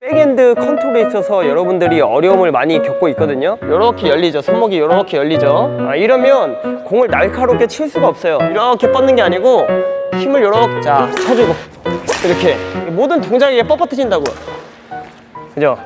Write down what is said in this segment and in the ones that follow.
백엔드 컨트롤에 있어서 여러분들이 어려움을 많이 겪고 있거든요 이렇게 열리죠 손목이 이렇게 열리죠 아, 이러면 공을 날카롭게 칠 수가 없어요 이렇게 뻗는 게 아니고 힘을 이렇게 자 서주고 이렇게 모든 동작이 뻣뻣해진다고 그죠?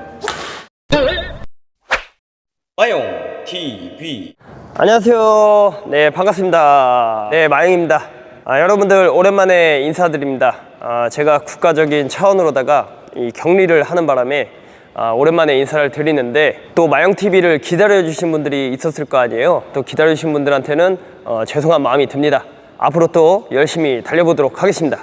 마용 TV 안녕하세요. 네, 반갑습니다. 네, 마영입니다. 아, 여러분들 오랜만에 인사드립니다. 아, 제가 국가적인 차원으로다가 이 격리를 하는 바람에 아, 오랜만에 인사를 드리는데 또 마영TV를 기다려주신 분들이 있었을 거 아니에요. 또 기다려주신 분들한테는 어, 죄송한 마음이 듭니다. 앞으로 또 열심히 달려보도록 하겠습니다.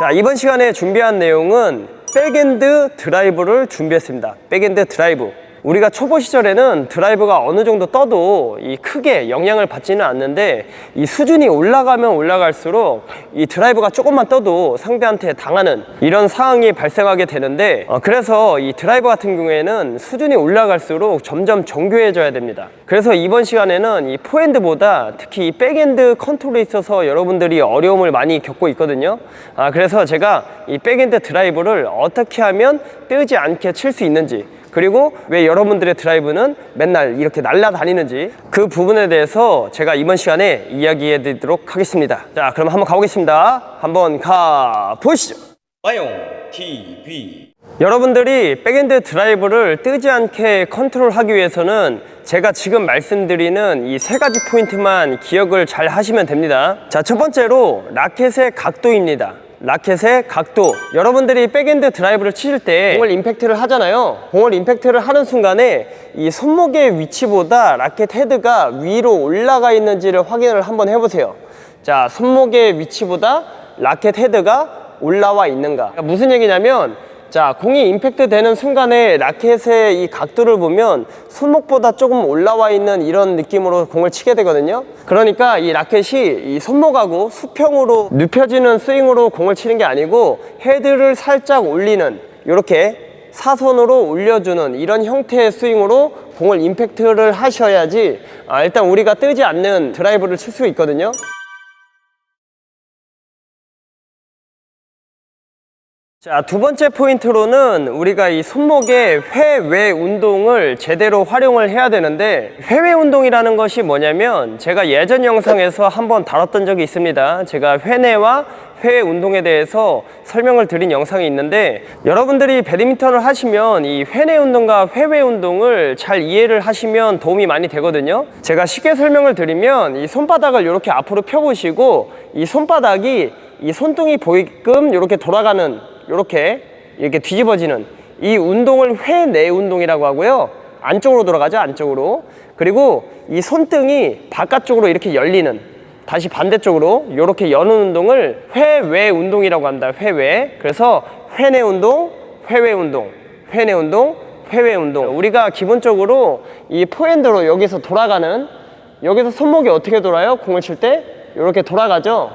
자, 이번 시간에 준비한 내용은 백엔드 드라이브를 준비했습니다. 백엔드 드라이브. 우리가 초보 시절에는 드라이브가 어느 정도 떠도 이 크게 영향을 받지는 않는데 이 수준이 올라가면 올라갈수록 이 드라이브가 조금만 떠도 상대한테 당하는 이런 상황이 발생하게 되는데 어, 그래서 이 드라이브 같은 경우에는 수준이 올라갈수록 점점 정교해져야 됩니다. 그래서 이번 시간에는 이 포핸드보다 특히 이 백엔드 컨트롤에 있어서 여러분들이 어려움을 많이 겪고 있거든요. 아, 그래서 제가 이 백엔드 드라이브를 어떻게 하면 뜨지 않게 칠 수 있는지 그리고 왜 여러분들의 드라이브는 맨날 이렇게 날아다니는지 그 부분에 대해서 제가 이번 시간에 이야기해 드리도록 하겠습니다. 자, 그럼 한번 가보겠습니다. 한번 가 보시죠. 마용 TV 여러분들이 백엔드 드라이브를 뜨지 않게 컨트롤하기 위해서는 제가 지금 말씀드리는 이 세 가지 포인트만 기억을 잘 하시면 됩니다. 자, 첫 번째로 라켓의 각도입니다. 라켓의 각도. 여러분들이 백엔드 드라이브를 치실 때 공을 임팩트를 하잖아요. 공을 임팩트를 하는 순간에 이 손목의 위치보다 라켓 헤드가 위로 올라가 있는지를 확인을 한번 해보세요. 자, 손목의 위치보다 라켓 헤드가 올라와 있는가. 그러니까 무슨 얘기냐면 자, 공이 임팩트 되는 순간에 라켓의 이 각도를 보면 손목보다 조금 올라와 있는 이런 느낌으로 공을 치게 되거든요. 그러니까 이 라켓이 이 손목하고 수평으로 눕혀지는 스윙으로 공을 치는 게 아니고 헤드를 살짝 올리는 이렇게 사선으로 올려주는 이런 형태의 스윙으로 공을 임팩트를 하셔야지 아, 일단 우리가 뜨지 않는 드라이브를 칠 수 있거든요. 자, 두 번째 포인트로는 우리가 이 손목의 회외 운동을 제대로 활용을 해야 되는데 회외 운동이라는 것이 뭐냐면 제가 예전 영상에서 한번 다뤘던 적이 있습니다. 제가 회내와 회외 운동에 대해서 설명을 드린 영상이 있는데 여러분들이 배드민턴을 하시면 이 회내 운동과 회외 운동을 잘 이해를 하시면 도움이 많이 되거든요. 제가 쉽게 설명을 드리면 이 손바닥을 이렇게 앞으로 펴보시고 이 손바닥이 이 손등이 보이끔 이렇게 돌아가는 이렇게 이렇게 뒤집어지는 이 운동을 회내 운동이라고 하고요. 안쪽으로 돌아가죠, 안쪽으로. 그리고 이 손등이 바깥쪽으로 이렇게 열리는 다시 반대쪽으로 이렇게 여는 운동을 회외 운동이라고 합니다. 회외. 그래서 회내 운동, 회외 운동, 회내 운동, 회외 운동. 우리가 기본적으로 이 포핸드로 여기서 돌아가는 여기서 손목이 어떻게 돌아요? 공을 칠 때 이렇게 돌아가죠.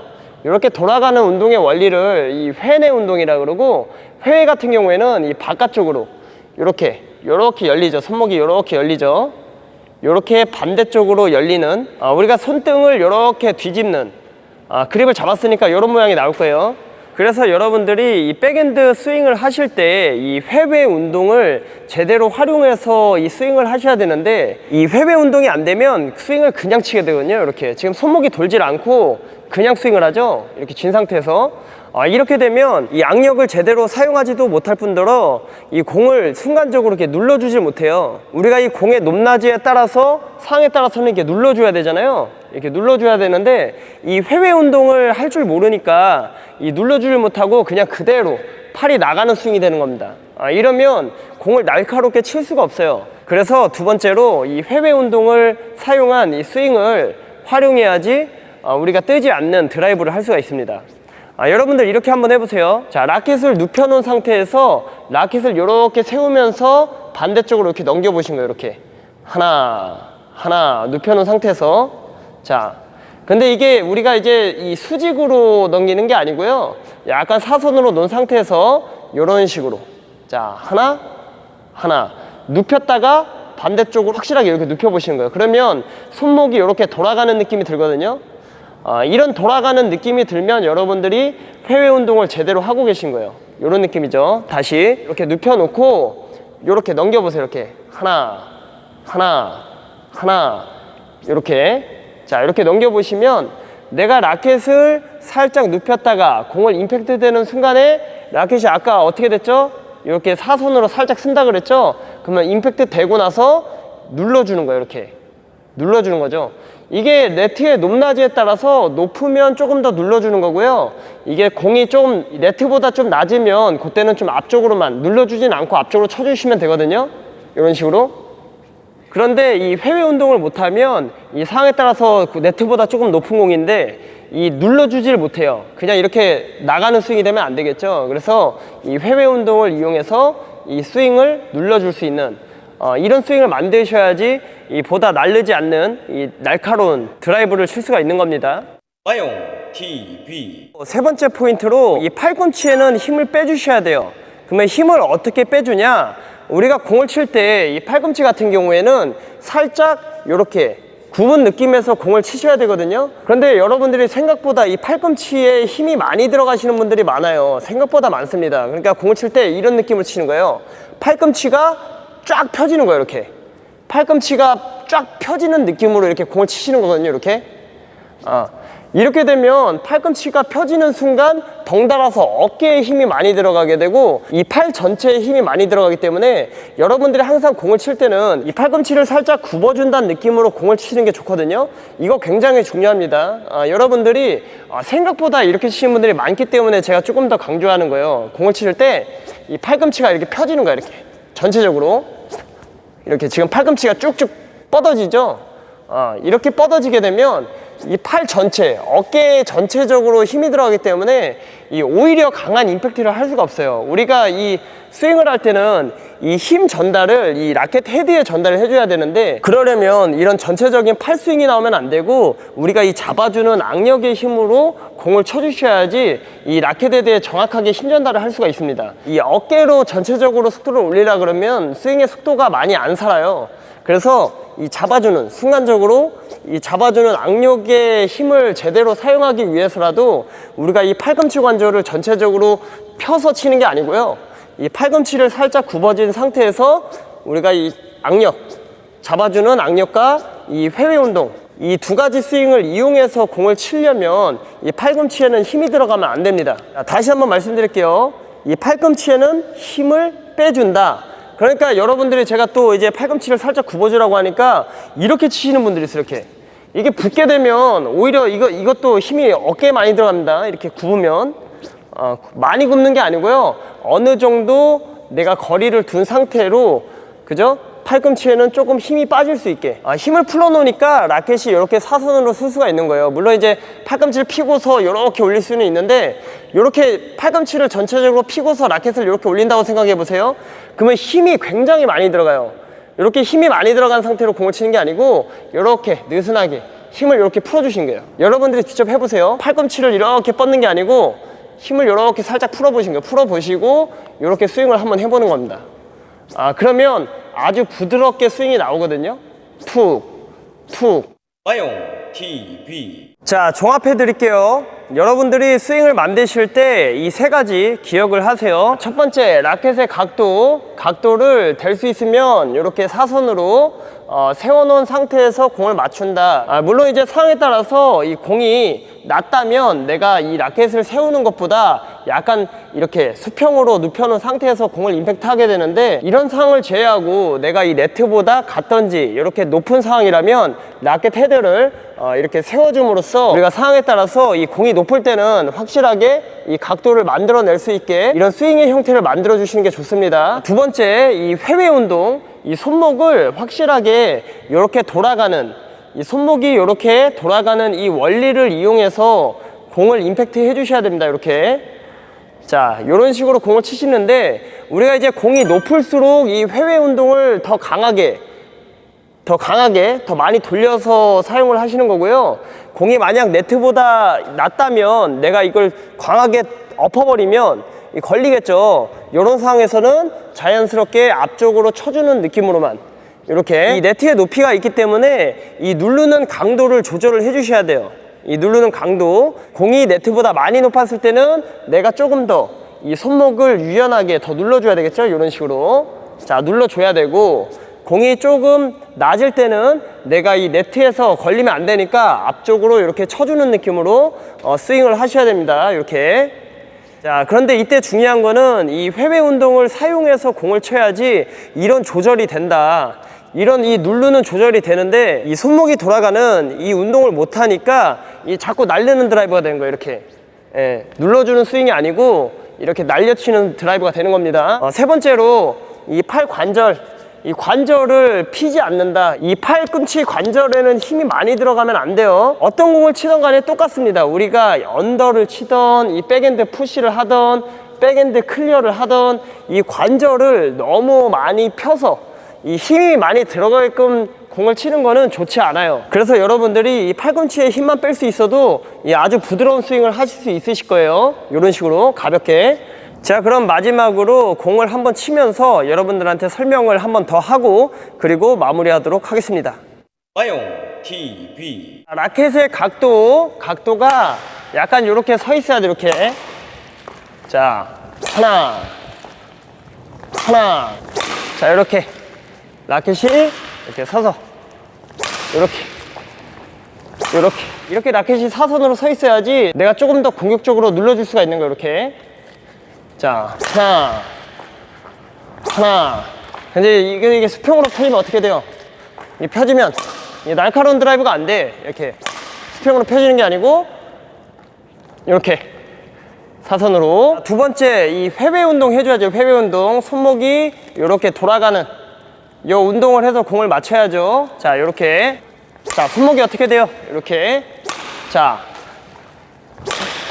이렇게 돌아가는 운동의 원리를 이 회내 운동이라 그러고 회 같은 경우에는 이 바깥쪽으로 이렇게 이렇게 열리죠. 손목이 이렇게 열리죠. 이렇게 반대쪽으로 열리는 아, 우리가 손등을 이렇게 뒤집는 아, 그립을 잡았으니까 이런 모양이 나올 거예요. 그래서 여러분들이 이 백엔드 스윙을 하실 때 이 회배 운동을 제대로 활용해서 이 스윙을 하셔야 되는데 이 회배 운동이 안 되면 스윙을 그냥 치게 되거든요. 이렇게 지금 손목이 돌질 않고 그냥 스윙을 하죠. 이렇게 쥔 상태에서 아, 이렇게 되면 이 악력을 제대로 사용하지도 못할 뿐더러 이 공을 순간적으로 이렇게 눌러주질 못해요. 우리가 이 공의 높낮이에 따라서 상에 따라서는 이렇게 눌러줘야 되잖아요. 이렇게 눌러줘야 되는데 이 회외 운동을 할 줄 모르니까 이 눌러주질 못하고 그냥 그대로 팔이 나가는 스윙이 되는 겁니다. 아, 이러면 공을 날카롭게 칠 수가 없어요. 그래서 두 번째로 이 회외 운동을 사용한 이 스윙을 활용해야지 어, 우리가 뜨지 않는 드라이브를 할 수가 있습니다. 아, 여러분들 이렇게 한번 해보세요. 자, 라켓을 눕혀놓은 상태에서 라켓을 이렇게 세우면서 반대쪽으로 이렇게 넘겨보신 거예요. 이렇게 하나, 하나 눕혀놓은 상태에서 자, 근데 이게 우리가 이제 이 수직으로 넘기는 게 아니고요. 약간 사선으로 놓은 상태에서 이런 식으로 자, 하나, 하나 눕혔다가 반대쪽으로 확실하게 이렇게 눕혀보시는 거예요. 그러면 손목이 이렇게 돌아가는 느낌이 들거든요. 아, 이런 돌아가는 느낌이 들면 여러분들이 회외 운동을 제대로 하고 계신 거예요. 이런 느낌이죠. 다시 이렇게 눕혀놓고 이렇게 넘겨보세요. 이렇게 하나, 하나, 하나 이렇게 자 이렇게 넘겨보시면 내가 라켓을 살짝 눕혔다가 공을 임팩트 되는 순간에 라켓이 아까 어떻게 됐죠? 이렇게 사선으로 살짝 쓴다 그랬죠? 그러면 임팩트 되고 나서 눌러주는 거예요. 이렇게 눌러주는 거죠. 이게 네트의 높낮이에 따라서 높으면 조금 더 눌러주는 거고요. 이게 공이 좀 네트보다 좀 낮으면 그때는 좀 앞쪽으로만 눌러주진 않고 앞쪽으로 쳐주시면 되거든요. 이런 식으로. 그런데 이 회외 운동을 못하면 이 상황에 따라서 그 네트보다 조금 높은 공인데 이 눌러주질 못해요. 그냥 이렇게 나가는 스윙이 되면 안 되겠죠. 그래서 이 회외 운동을 이용해서 이 스윙을 눌러줄 수 있는 어, 이런 스윙을 만드셔야지 이 보다 날르지 않는 이 날카로운 드라이브를 칠 수가 있는 겁니다. 마용 TV 세 번째 포인트로 이 팔꿈치에는 힘을 빼주셔야 돼요. 그러면 힘을 어떻게 빼주냐? 우리가 공을 칠 때 이 팔꿈치 같은 경우에는 살짝 이렇게 굽은 느낌에서 공을 치셔야 되거든요. 그런데 여러분들이 생각보다 이 팔꿈치에 힘이 많이 들어가시는 분들이 많아요. 생각보다 많습니다. 그러니까 공을 칠 때 이런 느낌을 치는 거예요. 팔꿈치가 쫙 펴지는 거예요, 이렇게. 팔꿈치가 쫙 펴지는 느낌으로 이렇게 공을 치시는 거거든요, 이렇게. 아, 이렇게 되면 팔꿈치가 펴지는 순간 덩달아서 어깨에 힘이 많이 들어가게 되고 이 팔 전체에 힘이 많이 들어가기 때문에 여러분들이 항상 공을 칠 때는 이 팔꿈치를 살짝 굽어준다는 느낌으로 공을 치는 게 좋거든요. 이거 굉장히 중요합니다. 아, 여러분들이 아, 생각보다 이렇게 치시는 분들이 많기 때문에 제가 조금 더 강조하는 거예요. 공을 칠 때 이 팔꿈치가 이렇게 펴지는 거예요. 이렇게 전체적으로. 이렇게 지금 팔꿈치가 쭉쭉 뻗어지죠? 어, 이렇게 뻗어지게 되면 이 팔 전체, 어깨 전체적으로 힘이 들어가기 때문에 이 오히려 강한 임팩트를 할 수가 없어요. 우리가 이 스윙을 할 때는 이 힘 전달을 이 라켓 헤드에 전달을 해줘야 되는데 그러려면 이런 전체적인 팔 스윙이 나오면 안 되고 우리가 이 잡아주는 악력의 힘으로 공을 쳐주셔야지 이 라켓 헤드에 정확하게 힘 전달을 할 수가 있습니다. 이 어깨로 전체적으로 속도를 올리려 그러면 스윙의 속도가 많이 안 살아요. 그래서 이 잡아주는 순간적으로 이 잡아주는 악력의 힘을 제대로 사용하기 위해서라도 우리가 이 팔꿈치 관절을 전체적으로 펴서 치는 게 아니고요. 이 팔꿈치를 살짝 굽어진 상태에서 우리가 이 악력 잡아주는 악력과 이 회외 운동 이 두 가지 스윙을 이용해서 공을 치려면 이 팔꿈치에는 힘이 들어가면 안 됩니다. 자, 다시 한번 말씀드릴게요. 이 팔꿈치에는 힘을 빼준다. 그러니까 여러분들이 제가 또 이제 팔꿈치를 살짝 굽어주라고 하니까 이렇게 치시는 분들이 있어요. 이렇게 이게 붓게 되면 오히려 이거 이것도 힘이 어깨에 많이 들어갑니다. 이렇게 굽으면 어, 많이 굽는 게 아니고요. 어느 정도 내가 거리를 둔 상태로 그죠? 팔꿈치에는 조금 힘이 빠질 수 있게 아, 힘을 풀어놓으니까 라켓이 이렇게 사선으로 쓸 수가 있는 거예요. 물론 이제 팔꿈치를 피고서 이렇게 올릴 수는 있는데 이렇게 팔꿈치를 전체적으로 피고서 라켓을 이렇게 올린다고 생각해 보세요. 그러면 힘이 굉장히 많이 들어가요. 이렇게 힘이 많이 들어간 상태로 공을 치는 게 아니고 이렇게 느슨하게 힘을 이렇게 풀어주신 거예요. 여러분들이 직접 해보세요. 팔꿈치를 이렇게 뻗는 게 아니고 힘을 이렇게 살짝 풀어보신 거예요. 풀어보시고 이렇게 스윙을 한번 해보는 겁니다. 아 그러면 아주 부드럽게 스윙이 나오거든요. 툭, 툭. 마용 TV 자 종합해 드릴게요. 여러분들이 스윙을 만드실 때 이 세 가지 기억을 하세요. 첫 번째 라켓의 각도, 각도를 될 수 있으면 이렇게 사선으로 어, 세워놓은 상태에서 공을 맞춘다. 아, 물론 이제 상황에 따라서 이 공이 낮다면 내가 이 라켓을 세우는 것보다 약간 이렇게 수평으로 눕혀놓은 상태에서 공을 임팩트하게 되는데 이런 상황을 제외하고 내가 이 네트보다 같던지 이렇게 높은 상황이라면 라켓 헤드를 어, 이렇게 세워줌으로써 우리가 상황에 따라서 이 공이 높을 때는 확실하게 이 각도를 만들어낼 수 있게 이런 스윙의 형태를 만들어 주시는 게 좋습니다. 두 번째 이 회외 운동 이 손목을 확실하게 이렇게 돌아가는 이 손목이 이렇게 돌아가는 이 원리를 이용해서 공을 임팩트 해 주셔야 됩니다. 이렇게 자, 이런 식으로 공을 치시는데 우리가 이제 공이 높을수록 이 회외 운동을 더 강하게 더 강하게 더 많이 돌려서 사용을 하시는 거고요. 공이 만약 네트보다 낮다면 내가 이걸 강하게 엎어버리면 이 걸리겠죠. 이런 상황에서는 자연스럽게 앞쪽으로 쳐주는 느낌으로만 이렇게 이 네트의 높이가 있기 때문에 이 누르는 강도를 조절을 해주셔야 돼요. 이 누르는 강도 공이 네트보다 많이 높았을 때는 내가 조금 더 이 손목을 유연하게 더 눌러줘야 되겠죠? 이런 식으로. 자, 눌러줘야 되고, 공이 조금 낮을 때는 내가 이 네트에서 걸리면 안 되니까 앞쪽으로 이렇게 쳐주는 느낌으로 어, 스윙을 하셔야 됩니다. 이렇게. 자, 그런데 이때 중요한 거는 이 회외 운동을 사용해서 공을 쳐야지 이런 조절이 된다. 이런 이 누르는 조절이 되는데 이 손목이 돌아가는 이 운동을 못 하니까 이 자꾸 날리는 드라이버가 되는 거예요, 이렇게. 예, 눌러주는 스윙이 아니고 이렇게 날려치는 드라이버가 되는 겁니다. 어, 세 번째로 이 팔 관절, 이 관절을 피지 않는다. 이 팔꿈치 관절에는 힘이 많이 들어가면 안 돼요. 어떤 공을 치던 간에 똑같습니다. 우리가 언더를 치던 이 백핸드 푸시를 하던 백핸드 클리어를 하던 이 관절을 너무 많이 펴서 이 힘이 많이 들어가게끔 공을 치는 거는 좋지 않아요. 그래서 여러분들이 이 팔꿈치에 힘만 뺄 수 있어도 이 아주 부드러운 스윙을 하실 수 있으실 거예요. 이런 식으로 가볍게. 자, 그럼 마지막으로 공을 한번 치면서 여러분들한테 설명을 한번 더 하고 그리고 마무리하도록 하겠습니다. 아용 TV 라켓의 각도, 각도가 약간 이렇게 서 있어야 돼, 이렇게. 자, 하나, 하나. 자, 이렇게. 라켓이 이렇게 서서. 이렇게. 이렇게. 이렇게 라켓이 사선으로 서 있어야지 내가 조금 더 공격적으로 눌러줄 수가 있는 거예요, 이렇게. 자, 하나, 하나. 근데 이게, 이게 수평으로 펴지면 어떻게 돼요? 이 펴지면 이 날카로운 드라이브가 안 돼. 이렇게 수평으로 펴지는 게 아니고 이렇게 사선으로. 두 번째 이 회배 운동 해줘야죠. 회배 운동 손목이 이렇게 돌아가는 이 운동을 해서 공을 맞춰야죠. 자 이렇게 자 손목이 어떻게 돼요? 이렇게 자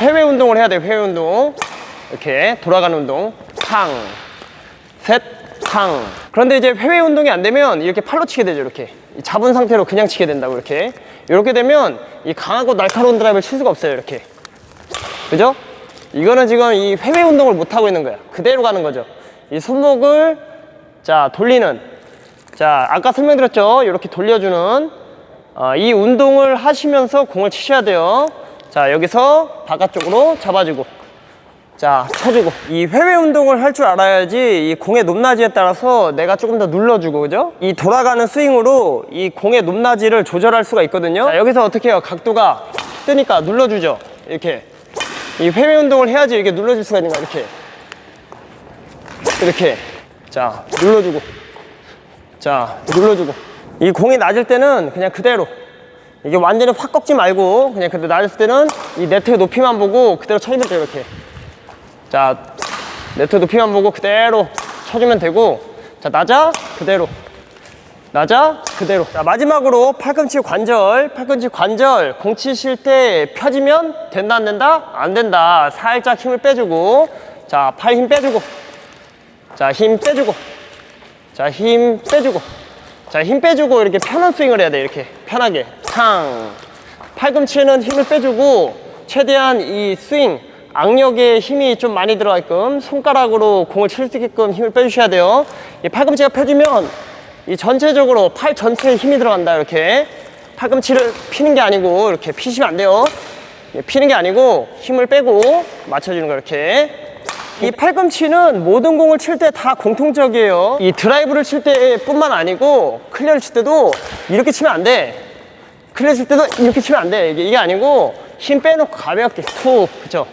회배 운동을 해야 돼요. 회배 운동 이렇게 돌아가는 운동 탕 셋, 탕. 그런데 이제 회외 운동이 안 되면 이렇게 팔로 치게 되죠, 이렇게. 이 잡은 상태로 그냥 치게 된다고, 이렇게. 이렇게 되면 이 강하고 날카로운 드라이브를 칠 수가 없어요, 이렇게. 그죠? 이거는 지금 이 회외 운동을 못 하고 있는 거야. 그대로 가는 거죠. 이 손목을 자, 돌리는. 자, 아까 설명드렸죠? 이렇게 돌려주는. 어, 이 운동을 하시면서 공을 치셔야 돼요. 자, 여기서 바깥쪽으로 잡아주고. 자, 쳐주고. 이 회외 운동을 할 줄 알아야지 이 공의 높낮이에 따라서 내가 조금 더 눌러주고, 그죠? 이 돌아가는 스윙으로 이 공의 높낮이를 조절할 수가 있거든요. 자, 여기서 어떻게 해요? 각도가 뜨니까 눌러주죠. 이렇게. 이 회외 운동을 해야지 이렇게 눌러줄 수가 있는 거야, 이렇게. 이렇게. 자, 눌러주고. 자, 눌러주고. 이 공이 낮을 때는 그냥 그대로. 이게 완전히 확 꺾지 말고 그냥 근데 낮을 때는 이 네트 높이만 보고 그대로 쳐주면 돼요, 이렇게. 자, 네트 높이만 보고 그대로 쳐주면 되고, 자, 낮아, 그대로. 낮아, 그대로. 자, 마지막으로 팔꿈치 관절. 팔꿈치 관절. 공 치실 때 펴지면 된다, 안 된다? 안 된다. 살짝 힘을 빼주고. 자, 팔 힘 빼주고. 자, 힘 빼주고. 자, 힘 빼주고. 자, 힘 빼주고 이렇게 편한 스윙을 해야 돼, 이렇게. 편하게. 탕. 팔꿈치에는 힘을 빼주고, 최대한 이 스윙, 악력에 힘이 좀 많이 들어가게끔 손가락으로 공을 칠 수 있게끔 힘을 빼주셔야 돼요. 이 팔꿈치가 펴지면 이 전체적으로 팔 전체에 힘이 들어간다, 이렇게. 팔꿈치를 피는 게 아니고, 이렇게 피시면 안 돼요. 예, 피는 게 아니고, 힘을 빼고 맞춰주는 거, 이렇게. 이 팔꿈치는 모든 공을 칠 때 다 공통적이에요. 이 드라이브를 칠 때뿐만 아니고, 클리어를 칠 때도 이렇게 치면 안 돼. 클리어 칠 때도 이렇게 치면 안 돼. 이게, 이게 아니고, 힘 빼놓고 가볍게 툭, 그쵸?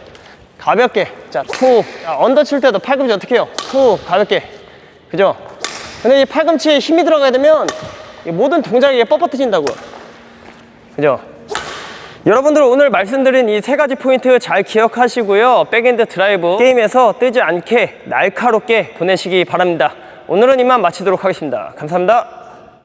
가볍게. 자, 툭. 자, 언더 칠 때도 팔꿈치 어떻게 해요? 툭, 가볍게. 그죠? 근데 이 팔꿈치에 힘이 들어가야 되면 이 모든 동작이 뻣뻣해진다고. 그죠? 여러분들 오늘 말씀드린 이 세 가지 포인트 잘 기억하시고요. 백엔드 드라이브 게임에서 뜨지 않게 날카롭게 보내시기 바랍니다. 오늘은 이만 마치도록 하겠습니다. 감사합니다.